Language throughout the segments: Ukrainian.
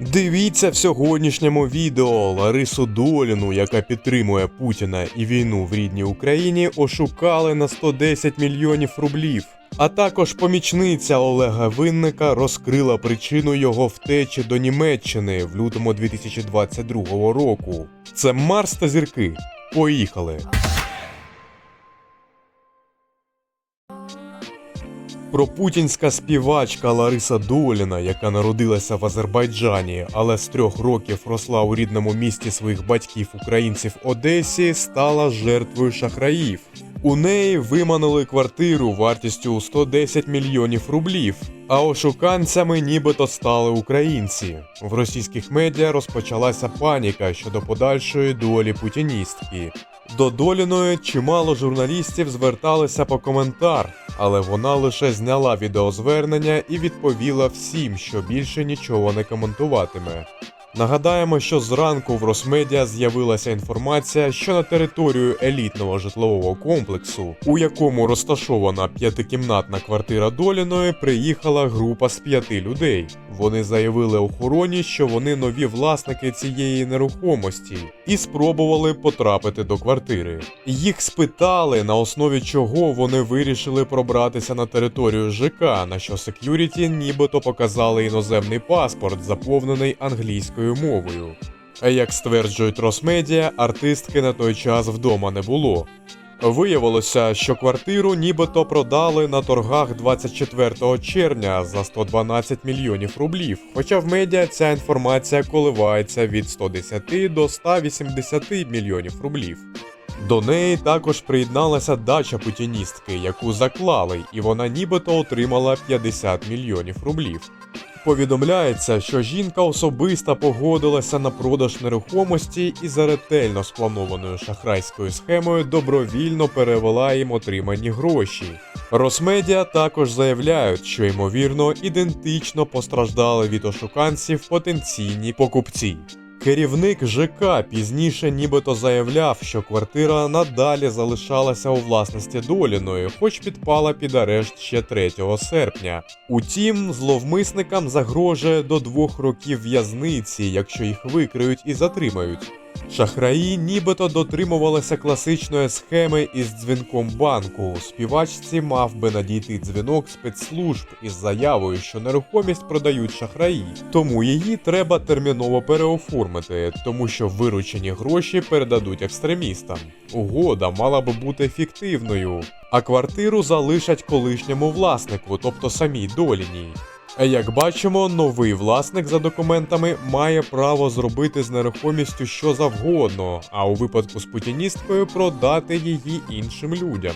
Дивіться в сьогоднішньому відео Ларису Доліну, яка підтримує Путіна і війну в рідній Україні, ошукали на 110 мільйонів рублів. А також помічниця Олега Винника розкрила причину його втечі до Німеччини в лютому 2022 року. Це Марс та зірки. Поїхали! Пропутінська співачка Лариса Доліна, яка народилася в Азербайджані, але з трьох років росла у рідному місті своїх батьків українців Одесі, стала жертвою шахраїв. У неї виманили квартиру вартістю у 110 мільйонів рублів. А ошуканцями нібито стали українці. В російських медіа розпочалася паніка щодо подальшої долі путіністки. До Доліної чимало журналістів зверталися по коментар, але вона лише зняла відеозвернення і відповіла всім, що більше нічого не коментуватиме. Нагадаємо, що зранку в Росмедіа з'явилася інформація, що на територію елітного житлового комплексу, у якому розташована п'ятикімнатна квартира Доліної, приїхала група з п'яти людей. Вони заявили охороні, що вони нові власники цієї нерухомості, і спробували потрапити до квартири. Їх спитали, на основі чого вони вирішили пробратися на територію ЖК, на що сек'юріті нібито показали іноземний паспорт, заповнений англійською мовою. А як стверджують Росмедіа, артистки на той час вдома не було. Виявилося, що квартиру нібито продали на торгах 24 червня за 112 мільйонів рублів. Хоча в медіа ця інформація коливається від 110 до 180 мільйонів рублів. До неї також приєдналася дача путіністки, яку заклали, і вона нібито отримала 50 мільйонів рублів. Повідомляється, що жінка особисто погодилася на продаж нерухомості і за ретельно спланованою шахрайською схемою добровільно перевела їм отримані гроші. Росмедіа також заявляють, що ймовірно ідентично постраждали від ошуканців потенційні покупці. Керівник ЖК пізніше нібито заявляв, що квартира надалі залишалася у власності Доліної, хоч підпала під арешт ще 3 серпня. Утім, зловмисникам загрожує до двох років в'язниці, якщо їх викриють і затримають. Шахраї нібито дотримувалися класичної схеми із дзвінком банку. Співачці мав би надійти дзвінок спецслужб із заявою, що нерухомість продають шахраї, тому її треба терміново переоформити, тому що виручені гроші передадуть екстремістам. Угода мала би бути фіктивною, а квартиру залишать колишньому власнику, тобто самій доліній. Як бачимо, новий власник за документами має право зробити з нерухомістю що завгодно, а у випадку з путіністкою продати її іншим людям.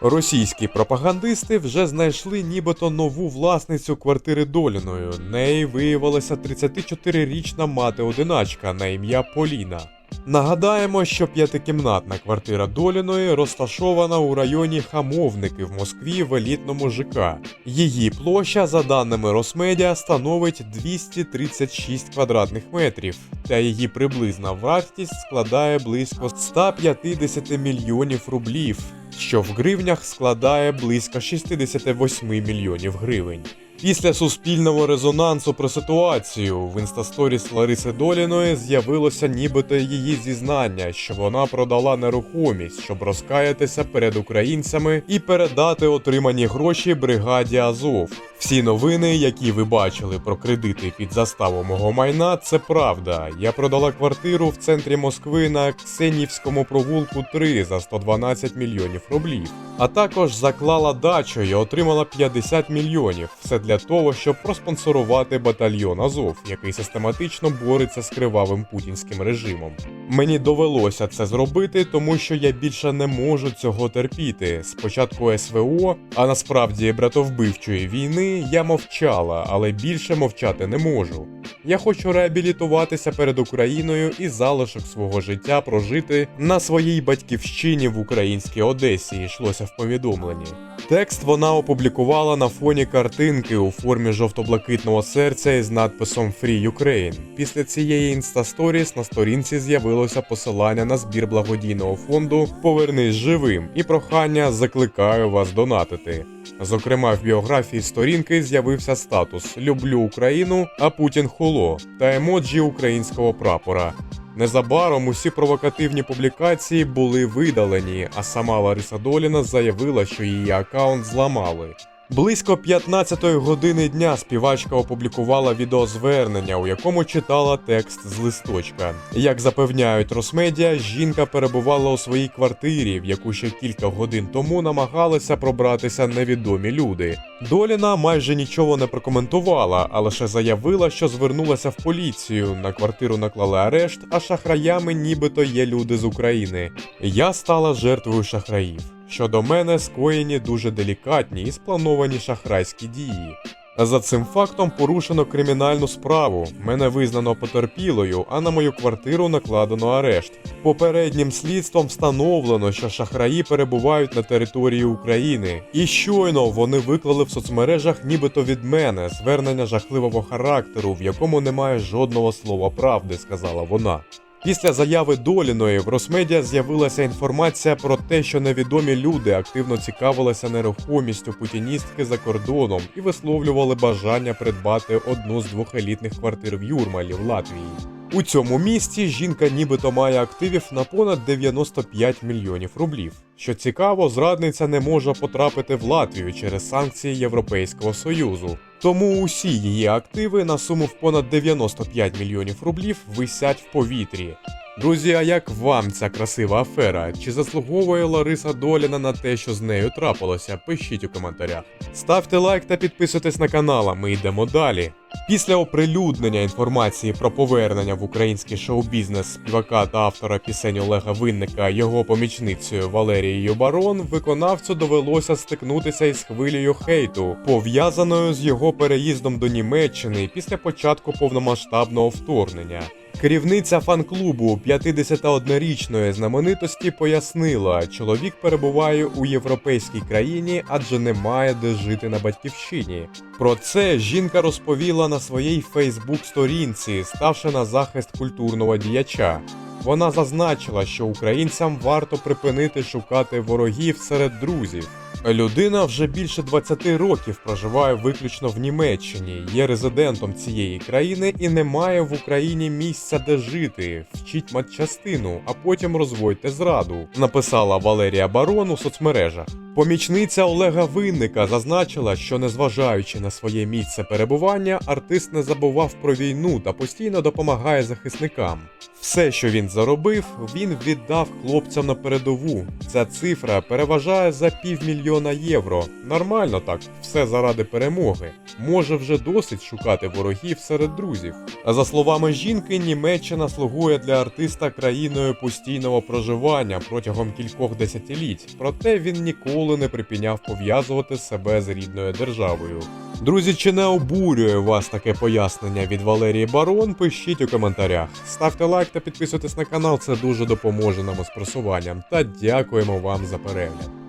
Російські пропагандисти вже знайшли нібито нову власницю квартири Доліною. Нею виявилася 34-річна мати-одиначка на ім'я Поліна. Нагадаємо, що п'ятикімнатна квартира Доліної розташована у районі Хамовники в Москві в елітному ЖК. Її площа, за даними Росмедіа, становить 236 квадратних метрів, та її приблизна вартість складає близько 150 мільйонів рублів, що в гривнях складає близько 68 мільйонів гривень. Після суспільного резонансу про ситуацію в інстасторіс Лариси Доліної з'явилося нібито її зізнання, що вона продала нерухомість, щоб розкаятися перед українцями і передати отримані гроші бригаді Азов. Всі новини, які ви бачили про кредити під заставу мого майна, це правда. Я продала квартиру в центрі Москви на Ксенівському провулку 3 за 112 мільйонів рублів. А також заклала дачу і отримала 50 мільйонів. Все для того, щоб проспонсорувати батальйон Азов, який систематично бореться з кривавим путінським режимом. Мені довелося це зробити, тому що я більше не можу цього терпіти. Спочатку СВО, а насправді братовбивчої війни, я мовчала, але більше мовчати не можу. Я хочу реабілітуватися перед Україною і залишок свого життя прожити на своїй батьківщині в українській Одесі. Йшлося в повідомленні. Текст вона опублікувала на фоні картинки у формі жовто-блакитного серця із надписом Free Ukraine. Після цієї інстасторіс на сторінці з'явилося посилання на збір благодійного фонду Повернись живим і прохання закликаю вас донатити. Зокрема, в біографії сторінки з'явився статус Люблю Україну, а Путін холо та емоджі українського прапора. Незабаром усі провокативні публікації були видалені, а сама Лариса Доліна заявила, що її аккаунт зламали. Близько 15-ї години дня співачка опублікувала відеозвернення, у якому читала текст з листочка. Як запевняють Росмедіа, жінка перебувала у своїй квартирі, в яку ще кілька годин тому намагалися пробратися невідомі люди. Доліна майже нічого не прокоментувала, а лише заявила, що звернулася в поліцію. На квартиру наклали арешт, а шахраями нібито є люди з України. Я стала жертвою шахраїв. Щодо мене скоєні дуже делікатні і сплановані шахрайські дії. За цим фактом порушено кримінальну справу. Мене визнано потерпілою, а на мою квартиру накладено арешт. Попереднім слідством встановлено, що шахраї перебувають на території України. І щойно вони виклали в соцмережах, нібито від мене, звернення жахливого характеру, в якому немає жодного слова правди, сказала вона. Після заяви Доліної в Росмедіа з'явилася інформація про те, що невідомі люди активно цікавилися нерухомістю путіністки за кордоном і висловлювали бажання придбати одну з двох елітних квартир в Юрмалі в Латвії. У цьому місті жінка нібито має активів на понад 95 мільйонів рублів. Що цікаво, зрадниця не може потрапити в Латвію через санкції Європейського Союзу. Тому усі її активи на суму в понад 95 мільйонів рублів висять в повітрі. Друзі, а як вам ця красива афера? Чи заслуговує Лариса Доліна на те, що з нею трапилося? Пишіть у коментарях. Ставте лайк та підписуйтесь на канал, а ми йдемо далі. Після оприлюднення інформації про повернення в український шоу-бізнес співака та автора пісень Олега Винника його помічницею Валерією Барон, виконавцю довелося стикнутися із хвилею хейту, пов'язаною з його переїздом до Німеччини після початку повномасштабного вторгнення. Керівниця фан-клубу 51-річної знаменитості пояснила, чоловік перебуває у європейській країні, адже не має де жити на батьківщині. Про це жінка розповіла на своїй Фейсбук-сторінці, ставши на захист культурного діяча. Вона зазначила, що українцям варто припинити шукати ворогів серед друзів. Людина вже більше 20 років проживає виключно в Німеччині, є резидентом цієї країни і не має в Україні місця, де жити. Вчіть матчастину, а потім розводьте зраду, написала Валерія Барон у соцмережах. Помічниця Олега Винника зазначила, що незважаючи на своє місце перебування, артист не забував про війну та постійно допомагає захисникам. Все, що він заробив, він віддав хлопцям на передову. Ця цифра переважає за півмільйона євро. Нормально так, все заради перемоги. Може вже досить шукати ворогів серед друзів. А за словами жінки, Німеччина слугує для артиста країною постійного проживання протягом кількох десятиліть, проте він ніколи не припиняв пов'язувати себе з рідною державою. Друзі, чи не обурює вас таке пояснення від Валерії Барон? Пишіть у коментарях. Ставте лайк та підписуйтесь на канал, це дуже допоможе нам із просуванням. Та дякуємо вам за перегляд.